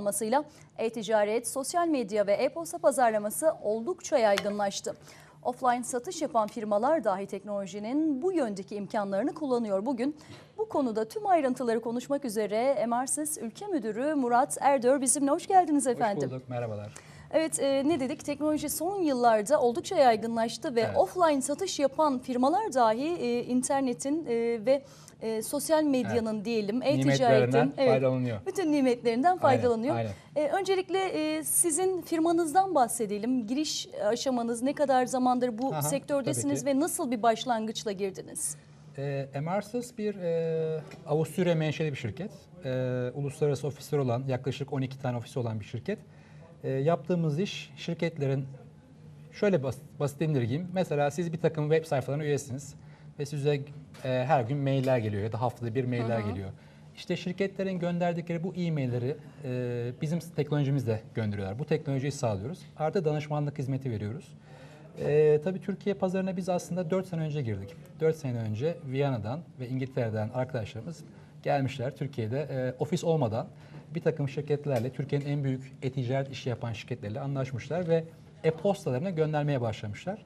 almasıyla e-ticaret, sosyal medya ve e-posta pazarlaması oldukça yaygınlaştı. Offline satış yapan firmalar dahi teknolojinin bu yöndeki imkanlarını kullanıyor. Bugün bu konuda tüm ayrıntıları konuşmak üzere MRSIS Ülke Müdürü Murat Erdör bizimle. Hoş geldiniz efendim. Hoş bulduk, merhabalar. Evet e, ne dedik teknoloji son yıllarda oldukça yaygınlaştı ve Evet. offline satış yapan firmalar dahi e, internetin e, ve e, sosyal medyanın diyelim e-ticaretin faydalanıyor. bütün nimetlerinden faydalanıyor. aynen. E, öncelikle e, sizin firmanızdan bahsedelim. Giriş aşamanız ne kadar zamandır bu Aha, sektördesiniz ve nasıl bir başlangıçla girdiniz? E, MRSIS bir e, Avusturya menşeli bir şirket. E, uluslararası ofisleri olan, yaklaşık 12 tane ofisi olan bir şirket. E, yaptığımız iş şirketlerin, şöyle bas, basit indirgeyim. Mesela siz bir takım web sayfalarına üyesiniz ve size e, her gün mailler geliyor ya da haftada bir mailler geliyor. İşte şirketlerin gönderdikleri bu e-mailleri e, bizim teknolojimizle gönderiyorlar. Bu teknolojiyi sağlıyoruz. Artı danışmanlık hizmeti veriyoruz. Ee, tabii Türkiye pazarına biz aslında 4 sene önce girdik. 4 sene önce Viyana'dan ve İngiltere'den arkadaşlarımız gelmişler. Türkiye'de e, ofis olmadan bir takım şirketlerle, Türkiye'nin en büyük e-ticaret işi yapan şirketlerle anlaşmışlar ve e-postalarına göndermeye başlamışlar.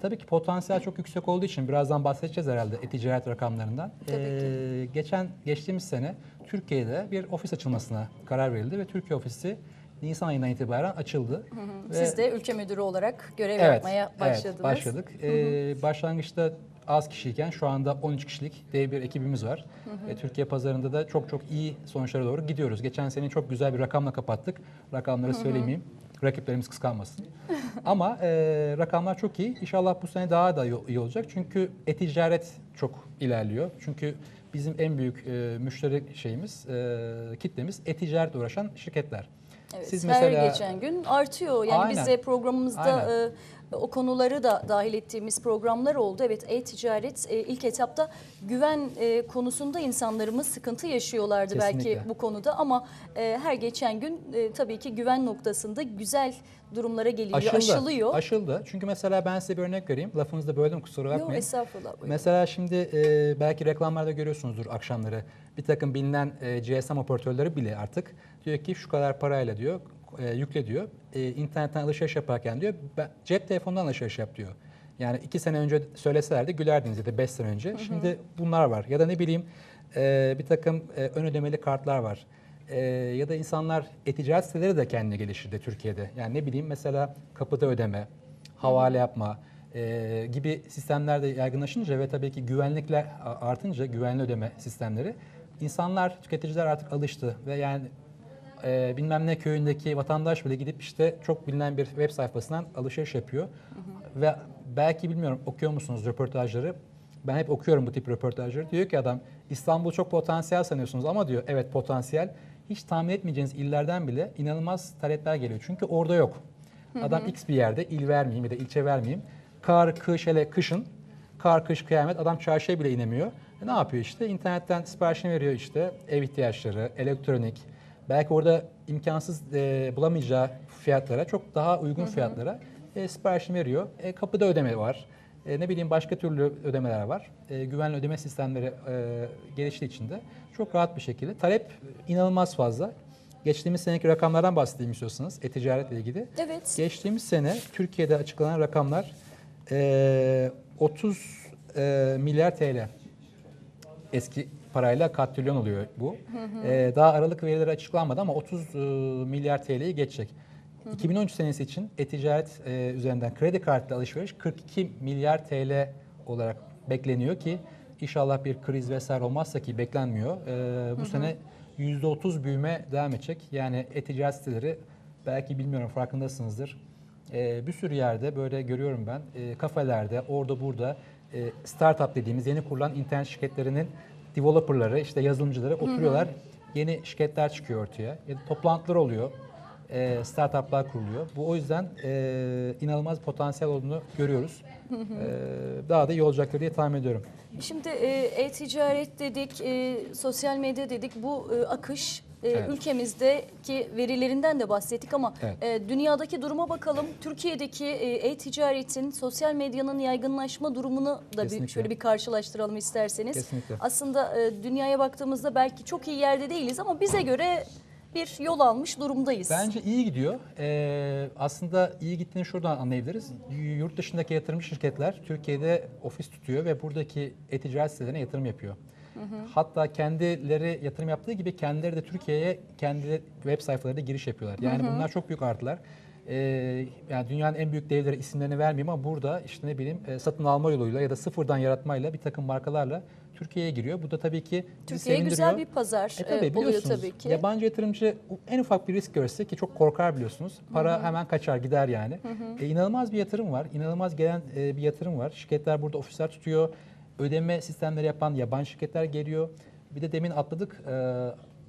Tabii ki potansiyel çok yüksek olduğu için birazdan bahsedeceğiz herhalde e-ticaret rakamlarından. Tabii ki. Ee, geçen geçtiğimiz sene Türkiye'de bir ofis açılmasına karar verildi ve Türkiye ofisi Nisan ayından itibaren açıldı. Ve- Siz de ülke müdürü olarak görev Evet, yapmaya başladınız. Evet, başladık. Ee, başlangıçta az kişiyken şu anda 13 kişilik dev bir ekibimiz var. Ve Türkiye pazarında da çok çok iyi sonuçlara doğru gidiyoruz. Geçen sene çok güzel bir rakamla kapattık. Rakamları söylemeyeyim. Rakiplerimiz kıskanmasın. Ama e, rakamlar çok iyi. İnşallah bu sene daha da iyi olacak. Çünkü e-ticaret çok ilerliyor. Çünkü bizim en büyük e, müşteri şeyimiz, e, kitlemiz e-ticaretle uğraşan şirketler. Evet, her geçen gün artıyor. Yani biz Aynen. de programımızda Aynen. O konuları da dahil ettiğimiz programlar oldu. Evet e-ticaret e, ilk etapta güven e, konusunda insanlarımız sıkıntı yaşıyorlardı belki Kesinlikle. bu konuda ama e, her geçen gün e, tabii ki güven noktasında güzel durumlara geliniyor, Aşıldı. aşılıyor. Aşıldı. Çünkü mesela ben size bir örnek vereyim. Lafınızda böldüm kusura Yok bakmayın. estağfurullah. buyurun. Mesela şimdi e, belki reklamlarda görüyorsunuzdur akşamları. Bir takım bilinen e, GSM operatörleri bile artık diyor ki şu kadar parayla diyor e, yükle diyor. E, internetten alışveriş yaparken diyor ben, cep telefonundan alışveriş yap diyor. Yani iki sene önce söyleselerdi gülerdiniz ya da beş sene önce. Şimdi bunlar var. Ya da ne bileyim e, bir takım e, ön ödemeli kartlar var. E, ya da insanlar e-ticaret siteleri de kendine geliştirdi Türkiye'de. Yani ne bileyim mesela kapıda ödeme, havale yapma e, gibi sistemler de yaygınlaşınca ve tabii ki güvenlikler artınca güvenli ödeme sistemleri insanlar, tüketiciler artık alıştı ve yani e, bilmem ne köyündeki vatandaş bile gidip işte çok bilinen bir web sayfasından alışveriş yapıyor. Ve belki bilmiyorum okuyor musunuz röportajları? Ben hep okuyorum bu tip röportajları. Diyor ki adam İstanbul çok potansiyel sanıyorsunuz ama diyor evet potansiyel. Hiç tahmin etmeyeceğiniz illerden bile inanılmaz talepler geliyor. Çünkü orada yok. Adam X bir yerde il vermeyeyim ya da ilçe vermeyeyim. Kar, kış hele kışın kar, kış, kıyamet adam çarşıya bile inemiyor. E ne yapıyor işte? İnternetten siparişini veriyor işte ev ihtiyaçları, elektronik. Belki orada imkansız e, bulamayacağı fiyatlara, çok daha uygun fiyatlara e, siparişini veriyor. E, kapıda ödeme var. E, ne bileyim başka türlü ödemeler var. E, güvenli ödeme sistemleri e, geliştiği için de çok rahat bir şekilde. Talep inanılmaz fazla. Geçtiğimiz seneki rakamlardan bahsedeyim istiyorsanız e-ticaretle ilgili. Evet. Geçtiğimiz sene Türkiye'de açıklanan rakamlar e, 30 e, milyar TL. Eski parayla katrilyon oluyor bu. E, daha aralık verileri açıklanmadı ama 30 e, milyar TL'yi geçecek. 2013 senesi için e-ticaret e, üzerinden kredi kartlı alışveriş 42 milyar TL olarak bekleniyor ki inşallah bir kriz vesaire olmazsa ki beklenmiyor. E, bu sene %30 büyüme devam edecek. Yani e-ticaret siteleri belki bilmiyorum farkındasınızdır. E, bir sürü yerde böyle görüyorum ben e, kafelerde orada burada e, startup dediğimiz yeni kurulan internet şirketlerinin developerları işte yazılımcıları oturuyorlar. Yeni şirketler çıkıyor ortaya. Ya da toplantılar oluyor. E, startuplar kuruluyor. Bu o yüzden e, inanılmaz potansiyel olduğunu görüyoruz. E, daha da iyi olacaktır diye tahmin ediyorum. Şimdi e, e-ticaret dedik, e, sosyal medya dedik. Bu e, akış e, Evet. ülkemizdeki verilerinden de bahsettik ama Evet. e, dünyadaki duruma bakalım. Türkiye'deki e, e-ticaretin, sosyal medyanın yaygınlaşma durumunu da bir, şöyle bir karşılaştıralım isterseniz. Kesinlikle. Aslında e, dünyaya baktığımızda belki çok iyi yerde değiliz ama bize göre bir yol almış durumdayız. Bence iyi gidiyor. Ee, aslında iyi gittiğini şuradan anlayabiliriz. Yurt dışındaki yatırımcı şirketler Türkiye'de ofis tutuyor ve buradaki e-ticaret sitelerine yatırım yapıyor. Hatta kendileri yatırım yaptığı gibi kendileri de Türkiye'ye kendi web sayfalarında giriş yapıyorlar. Yani bunlar çok büyük artılar. Ee, yani dünyanın en büyük devleri isimlerini vermeyeyim ama burada işte ne bileyim e, satın alma yoluyla ya da sıfırdan yaratmayla bir takım markalarla Türkiye'ye giriyor. Bu da tabii ki Türkiye güzel bir pazar E tabii e, oluyor tabii ki. yabancı yatırımcı en ufak bir risk görse ki çok korkar biliyorsunuz. Para hemen kaçar gider yani. E, inanılmaz bir yatırım var. İnanılmaz gelen e, bir yatırım var. Şirketler burada ofisler tutuyor. Ödeme sistemleri yapan yabancı şirketler geliyor. Bir de demin atladık. e,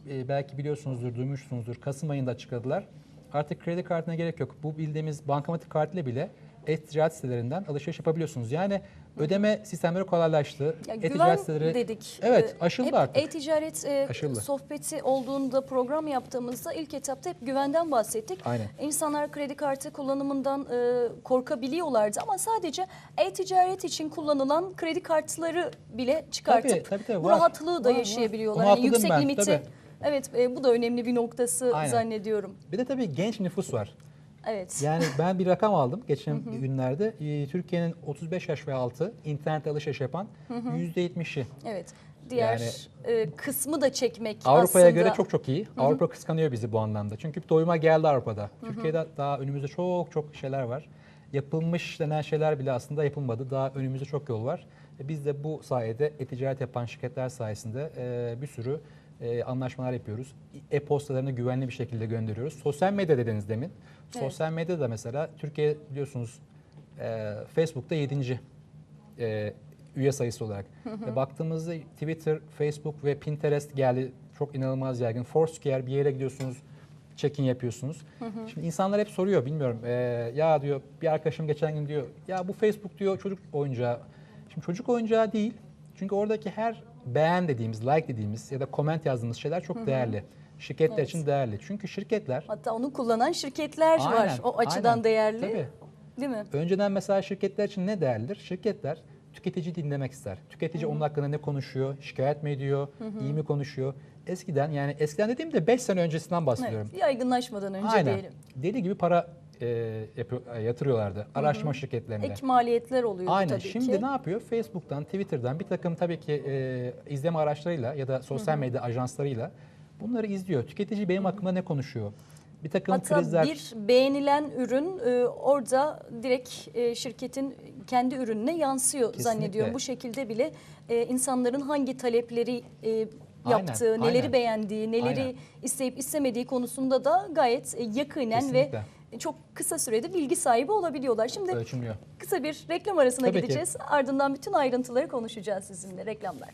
e, belki biliyorsunuzdur, duymuşsunuzdur. Kasım ayında açıkladılar. Artık kredi kartına gerek yok. Bu bildiğimiz bankamatik kartıyla bile e-ticaret sitelerinden alışveriş yapabiliyorsunuz. Yani ödeme sistemleri kolaylaştı. E-ticaret siteleri dedik. Evet, Ee, aşıldı hep artık. E-ticaret e, Aşıldı. sohbeti olduğunda program yaptığımızda ilk etapta hep güvenden bahsettik. Aynen. İnsanlar kredi kartı kullanımından e, korkabiliyorlardı ama sadece e-ticaret için kullanılan kredi kartları bile çıkartıp Tabii, tabii, tabii, bu var. rahatlığı da Var, var. yaşayabiliyorlar. Onu Yani yüksek ben, limiti. tabii. Evet e, bu da önemli bir noktası Aynen. zannediyorum. Bir de tabii genç nüfus var. Evet. Yani ben bir rakam aldım geçen günlerde. Ee, Türkiye'nin 35 yaş ve altı internet alışveriş yapan %70'i. Evet. Diğer Yani- e, kısmı da çekmek Avrupa'ya göre çok çok iyi. Avrupa kıskanıyor bizi bu anlamda. Çünkü doyuma geldi Avrupa'da. Türkiye'de daha önümüzde çok çok şeyler var. Yapılmış denen şeyler bile aslında yapılmadı. Daha önümüzde çok yol var. E, Biz de bu sayede e-ticaret yapan şirketler sayesinde e, bir sürü e, anlaşmalar yapıyoruz. E-postalarını güvenli bir şekilde gönderiyoruz. Sosyal medya dediniz demin. Evet. Sosyal medyada mesela Türkiye biliyorsunuz e, Facebook'ta 7. E, üye sayısı olarak. Ve baktığımızda Twitter, Facebook ve Pinterest geldi. Çok inanılmaz yaygın. Foursquare bir yere gidiyorsunuz, check-in yapıyorsunuz. Şimdi insanlar hep soruyor bilmiyorum. e, ya diyor bir arkadaşım geçen gün diyor ya bu Facebook diyor çocuk oyuncağı. Şimdi çocuk oyuncağı değil. Çünkü oradaki her beğen dediğimiz, like dediğimiz ya da comment yazdığımız şeyler çok değerli. Şirketler Evet. için değerli. Çünkü şirketler Hatta onu kullanan şirketler var. Aynen, O açıdan aynen. değerli. Tabii. Değil mi? Önceden mesela şirketler için ne değerlidir? Şirketler tüketici dinlemek ister. Tüketici onun hakkında ne konuşuyor, şikayet mi ediyor, iyi mi konuşuyor? Eskiden yani eskiden dediğimde 5 sene öncesinden bahsediyorum. Evet, yaygınlaşmadan önce Aynen. diyelim. Deli gibi para e, e, yatırıyorlardı araştırma şirketlerine. Ek maliyetler oluyordu Aynen. tabii Şimdi ki. ne yapıyor? Facebook'tan, Twitter'dan bir takım tabii ki e, izleme araçlarıyla ya da sosyal medya ajanslarıyla bunları izliyor. Tüketici benim hakkımda ne konuşuyor? Bir takım Hatta krizler... bir beğenilen ürün e, orada direkt e, şirketin kendi ürününe yansıyor Kesinlikle. zannediyorum. Bu şekilde bile e, insanların hangi talepleri e, Aynen, yaptığı, neleri aynen. beğendiği, neleri Aynen. isteyip istemediği konusunda da gayet e, yakinen Kesinlikle. ve çok kısa sürede bilgi sahibi olabiliyorlar. Şimdi ölçümlüyor. kısa bir reklam arasına Tabii ki. gideceğiz. Ardından bütün ayrıntıları konuşacağız sizinle. Reklamlar.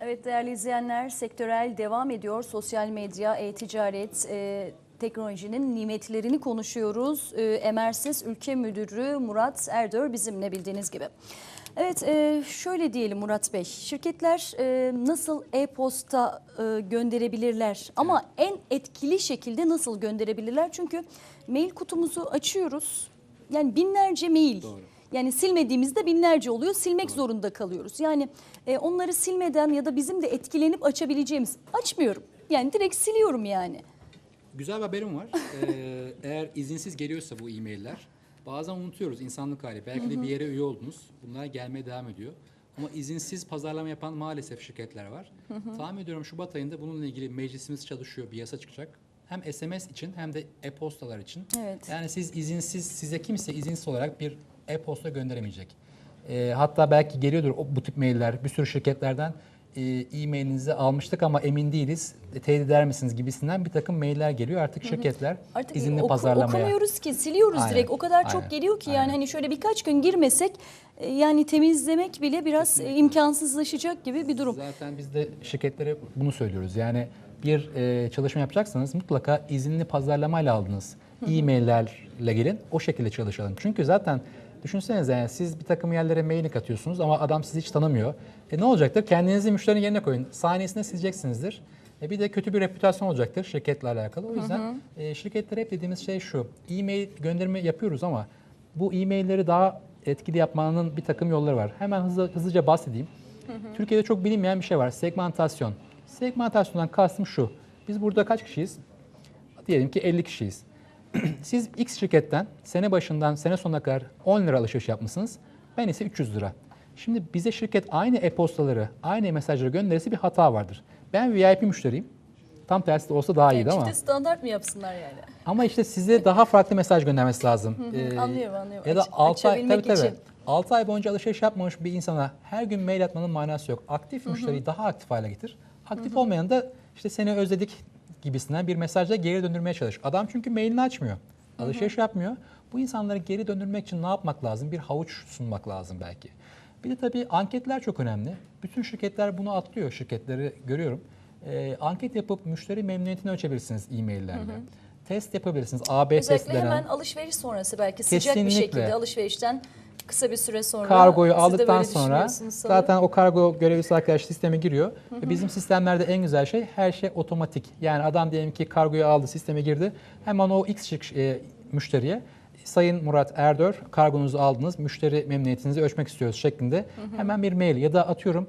Evet değerli izleyenler sektörel devam ediyor. Sosyal medya, e-ticaret, e, teknolojinin nimetlerini konuşuyoruz. E, Emersiz Ülke Müdürü Murat Erdör bizimle bildiğiniz gibi. Evet e, şöyle diyelim Murat Bey, şirketler e, nasıl e-posta e, gönderebilirler ama en etkili şekilde nasıl gönderebilirler? Çünkü mail kutumuzu açıyoruz, yani binlerce mail. Doğru. Yani silmediğimizde binlerce oluyor. Silmek zorunda kalıyoruz. Yani e, onları silmeden ya da bizim de etkilenip açabileceğimiz açmıyorum. Yani direkt siliyorum yani. Güzel bir haberim var. Ee, eğer izinsiz geliyorsa bu e-mailler bazen unutuyoruz insanlık hali. Belki de bir yere üye oldunuz. Bunlar gelmeye devam ediyor. Ama izinsiz pazarlama yapan maalesef şirketler var. Tahmin ediyorum Şubat ayında bununla ilgili meclisimiz çalışıyor. Bir yasa çıkacak. Hem SMS için hem de e-postalar için. Evet. Yani siz izinsiz, size kimse izinsiz olarak bir e-posta gönderemeyecek. Ee, hatta belki geliyordur o, bu tip mailler bir sürü şirketlerden e, e-mailinizi almıştık ama emin değiliz. E, teyit eder misiniz gibisinden bir takım mailler geliyor. Artık şirketler Artık izinli oku- pazarlamaya. okumuyoruz ki siliyoruz Aynen, direkt. O kadar çok aynen, geliyor ki yani aynen. hani şöyle birkaç gün girmesek e, yani temizlemek bile biraz e, imkansızlaşacak gibi bir durum. Zaten biz de şirketlere bunu söylüyoruz. Yani bir e, çalışma yapacaksanız mutlaka izinli pazarlamayla aldınız. E-maillerle gelin o şekilde çalışalım. Çünkü zaten düşünsenize yani siz bir takım yerlere mail atıyorsunuz ama adam sizi hiç tanımıyor. E ne olacaktır? Kendinizi müşterinin yerine koyun. Saniyesinde sileceksinizdir. E bir de kötü bir reputasyon olacaktır şirketle alakalı. O yüzden e, şirketlere hep dediğimiz şey şu. E-mail gönderme yapıyoruz ama bu e-mailleri daha etkili yapmanın bir takım yolları var. Hemen hızlı, hızlıca bahsedeyim. Türkiye'de çok bilinmeyen bir şey var. Segmentasyon. Segmentasyondan kastım şu. Biz burada kaç kişiyiz? Diyelim ki 50 kişiyiz. Siz X şirketten sene başından sene sonuna kadar 10 lira alışveriş yapmışsınız. Ben ise 300 lira. Şimdi bize şirket aynı e-postaları, aynı mesajları gönderirse bir hata vardır. Ben VIP müşteriyim. Tam tersi de olsa daha iyiydi ama. Standart mı yapsınlar yani? Ama işte size daha farklı mesaj göndermesi lazım. Ee, Anlıyorum, anlıyorum. Ya da Aç- 6 ay, tabii, tabii. için. 6 ay boyunca alışveriş yapmamış bir insana her gün mail atmanın manası yok. Aktif müşteriyi daha aktif hale getir. Aktif olmayan da işte seni özledik gibisinden bir mesajla geri döndürmeye çalış. Adam çünkü mailini açmıyor. Alışveriş yapmıyor. Bu insanları geri döndürmek için ne yapmak lazım? Bir havuç sunmak lazım belki. Bir de tabii anketler çok önemli. Bütün şirketler bunu atlıyor. Şirketleri görüyorum. Ee, anket yapıp müşteri memnuniyetini ölçebilirsiniz e-maillerle. Test yapabilirsiniz. AB Özellikle denen. hemen alışveriş sonrası belki sıcak bir Kesinlikle. şekilde alışverişten kısa bir süre sonra kargoyu aldıktan sonra zaten o kargo görevlisi arkadaş sisteme giriyor. Ve bizim sistemlerde en güzel şey her şey otomatik. Yani adam diyelim ki kargoyu aldı, sisteme girdi. Hemen o X şık- e, müşteriye Sayın Murat Erdör kargonuzu aldınız, müşteri memnuniyetinizi ölçmek istiyoruz şeklinde hemen bir mail ya da atıyorum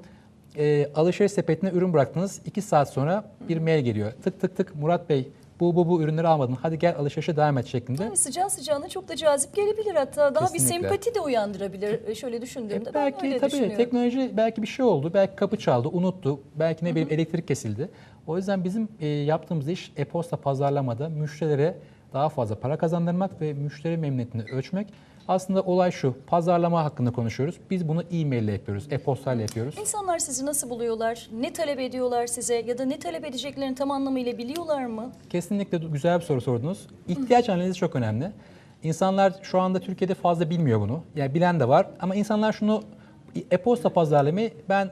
e, alışveriş sepetine ürün bıraktınız. 2 saat sonra bir mail geliyor. Tık tık tık Murat Bey bu bu bu ürünleri almadın. Hadi gel alışverişe devam et şeklinde. Yani sıcağı sıcağına çok da cazip gelebilir hatta daha bir Kesinlikle. sempati de uyandırabilir E, şöyle düşündüğümde E, ben belki öyle tabii teknoloji belki bir şey oldu. Belki kapı çaldı, unuttu. Belki ne bileyim elektrik kesildi. O yüzden bizim e, yaptığımız iş e-posta pazarlamada müşterilere daha fazla para kazandırmak ve müşteri memnuniyetini ölçmek. Aslında olay şu. Pazarlama hakkında konuşuyoruz. Biz bunu e-mail ile yapıyoruz, e-postayla yapıyoruz. İnsanlar sizi nasıl buluyorlar? Ne talep ediyorlar size ya da ne talep edeceklerini tam anlamıyla biliyorlar mı? Kesinlikle güzel bir soru sordunuz. İhtiyaç analizi çok önemli. İnsanlar şu anda Türkiye'de fazla bilmiyor bunu. Yani bilen de var ama insanlar şunu e-posta pazarlamayı ben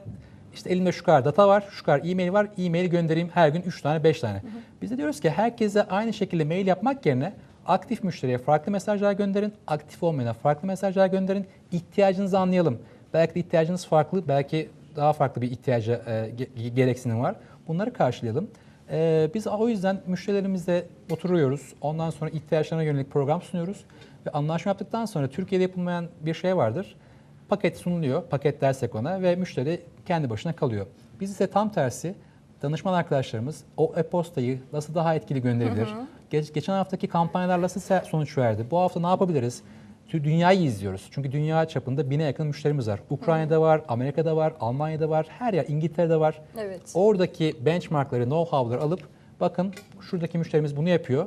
işte elimde şu kadar data var, şu kadar e-mail var, e-mail göndereyim her gün 3 tane 5 tane. Biz de diyoruz ki herkese aynı şekilde mail yapmak yerine aktif müşteriye farklı mesajlar gönderin, aktif olmayana farklı mesajlar gönderin, ihtiyacınızı anlayalım. Belki de ihtiyacınız farklı, belki daha farklı bir ihtiyaca e, ge- gereksinim var. Bunları karşılayalım. Ee, biz o yüzden müşterilerimizle oturuyoruz. Ondan sonra ihtiyaçlarına yönelik program sunuyoruz. Ve anlaşma yaptıktan sonra Türkiye'de yapılmayan bir şey vardır. Paket sunuluyor, paket dersek ona ve müşteri kendi başına kalıyor. Biz ise tam tersi danışman arkadaşlarımız o e-postayı nasıl daha etkili gönderebilir? Geç, geçen haftaki kampanyalar nasıl sonuç verdi? Bu hafta ne yapabiliriz? Dünyayı izliyoruz. Çünkü dünya çapında bine yakın müşterimiz var. Ukrayna'da var, Amerika'da var, Almanya'da var, her yer, İngiltere'de var. Evet. Oradaki benchmarkları, know-how'ları alıp bakın şuradaki müşterimiz bunu yapıyor.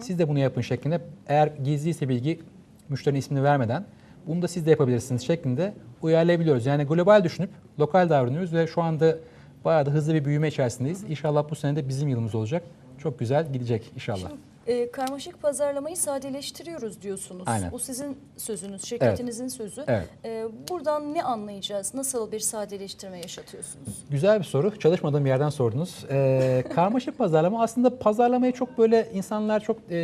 Siz de bunu yapın şeklinde. Eğer gizliyse bilgi müşterinin ismini vermeden bunu da siz de yapabilirsiniz şeklinde uyarlayabiliyoruz. Yani global düşünüp lokal davranıyoruz ve şu anda bayağı da hızlı bir büyüme içerisindeyiz. İnşallah bu sene de bizim yılımız olacak. Çok güzel gidecek inşallah. E, karmaşık pazarlamayı sadeleştiriyoruz diyorsunuz. Aynen. Bu sizin sözünüz, şirketinizin sözü. Evet. E, buradan ne anlayacağız? Nasıl bir sadeleştirme yaşatıyorsunuz? Güzel bir soru. Çalışmadığım yerden sordunuz. Ee, karmaşık pazarlama aslında pazarlamaya çok böyle insanlar çok e,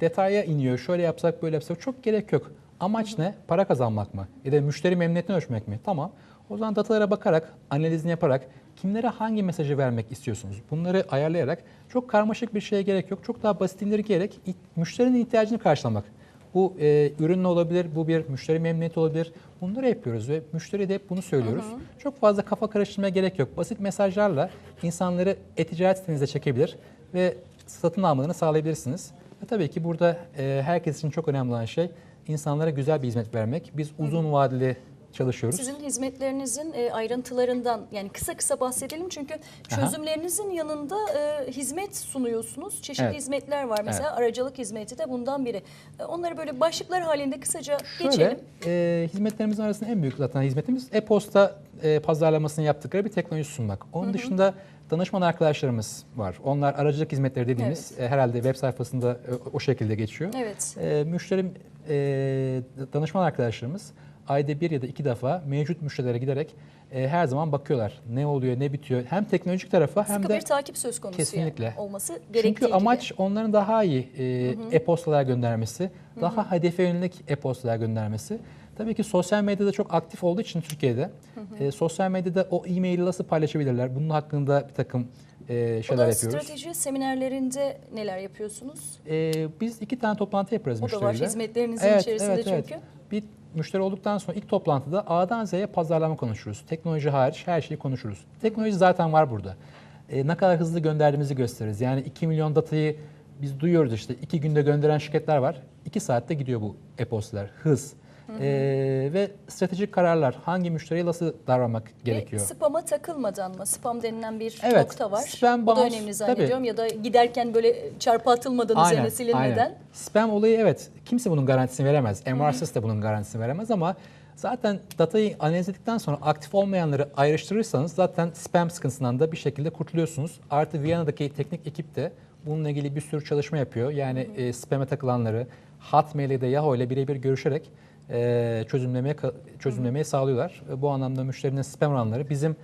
detaya iniyor. Şöyle yapsak böyle yapsak çok gerek yok. Amaç ne? Para kazanmak mı? Ya da müşteri memnuniyetini ölçmek mi? Tamam. O zaman datalara bakarak, analizini yaparak kimlere hangi mesajı vermek istiyorsunuz? Bunları ayarlayarak çok karmaşık bir şeye gerek yok. Çok daha basit indirgeyerek müşterinin ihtiyacını karşılamak. Bu e, ürün olabilir, bu bir müşteri memnuniyeti olabilir. Bunları yapıyoruz ve müşteri de hep bunu söylüyoruz. Çok fazla kafa karıştırmaya gerek yok. Basit mesajlarla insanları e-ticaret sitenize çekebilir ve satın almalarını sağlayabilirsiniz. Ve tabii ki burada e, herkes için çok önemli olan şey insanlara güzel bir hizmet vermek. Biz uzun vadeli çalışıyoruz. Sizin hizmetlerinizin e, ayrıntılarından yani kısa kısa bahsedelim çünkü Aha. çözümlerinizin yanında e, hizmet sunuyorsunuz. Çeşitli Evet. hizmetler var mesela aracılık hizmeti de bundan biri. E, onları böyle başlıklar halinde kısaca geçelim. Şöyle, hizmetlerimizin arasında en büyük zaten hizmetimiz e-posta e, pazarlamasını yaptıkları bir teknoloji sunmak. Onun dışında danışman arkadaşlarımız var. Onlar aracılık hizmetleri dediğimiz e, herhalde web sayfasında e, o şekilde geçiyor. Evet. E, müşterim e, danışman arkadaşlarımız ayda bir ya da iki defa mevcut müşterilere giderek e, her zaman bakıyorlar. Ne oluyor, ne bitiyor. Hem teknolojik tarafa hem Sıkı de bir takip söz konusu Kesinlikle. yani olması gerektiği çünkü gibi. amaç onların daha iyi e, e-postalar göndermesi, daha hedefe yönelik e-postalar göndermesi. Tabii ki sosyal medyada çok aktif olduğu için Türkiye'de e, sosyal medyada o e-maili nasıl paylaşabilirler? Bunun hakkında bir takım e, şeyler yapıyoruz. strateji seminerlerinde neler yapıyorsunuz? E, biz iki tane toplantı yaparız O da var müşteriyle. hizmetlerinizin içerisinde çünkü. Bir müşteri olduktan sonra ilk toplantıda A'dan Z'ye pazarlama konuşuruz. Teknoloji hariç her şeyi konuşuruz. Teknoloji zaten var burada. E, ne kadar hızlı gönderdiğimizi gösteririz. Yani 2 milyon datayı biz duyuyoruz işte. 2 günde gönderen şirketler var. 2 saatte gidiyor bu e-postalar. Hız. E, ve stratejik kararlar. Hangi müşteriye nasıl davranmak gerekiyor? Ve spama takılmadan mı? Spam denilen bir Evet, nokta var. spam Bu da bounce, önemli tabii. zannediyorum. Ya da giderken böyle çarpı atılmadan üzerine silinmeden. aynen. Spam olayı evet kimse bunun garantisini veremez. MRSS de bunun garantisini veremez ama zaten datayı analiz ettikten sonra aktif olmayanları ayrıştırırsanız zaten spam sıkıntısından da bir şekilde kurtuluyorsunuz. Artı Viyana'daki teknik ekip de bununla ilgili bir sürü çalışma yapıyor. Yani e, spam'e takılanları Hotmail da Yahoo ile birebir görüşerek e, çözümlemeye çözümlemeye sağlıyorlar. E, Bu anlamda müşterinin spam oranları bizim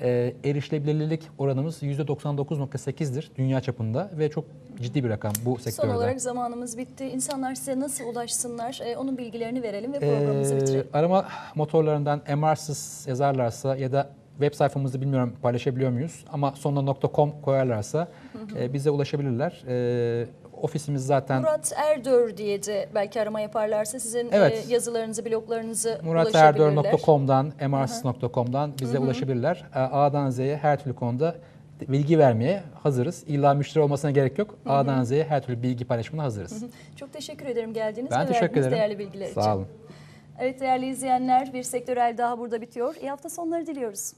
e, erişilebilirlik oranımız %99.8'dir dünya çapında ve çok ciddi bir rakam bu sektörde. Son olarak zamanımız bitti. İnsanlar size nasıl ulaşsınlar? Ee, onun bilgilerini verelim ve programımızı Ee, bitirelim. arama motorlarından MR'sız yazarlarsa ya da web sayfamızı bilmiyorum paylaşabiliyor muyuz ama sonuna .com koyarlarsa e, bize ulaşabilirler. E, ofisimiz zaten Murat Erdör diye de belki arama yaparlarsa sizin Evet. e, yazılarınızı, bloglarınızı ulaşabilirler. muraterdör.com'dan, mrsis.com'dan bize ulaşabilirler. E, A'dan Z'ye her türlü konuda bilgi vermeye hazırız. İlla müşteri olmasına gerek yok. A'dan Z'ye her türlü bilgi paylaşımına hazırız. Çok teşekkür ederim geldiğiniz Ben ve teşekkür ederim. değerli bilgiler için. Sağ olun. Evet değerli izleyenler bir sektörel daha burada bitiyor. İyi hafta sonları diliyoruz.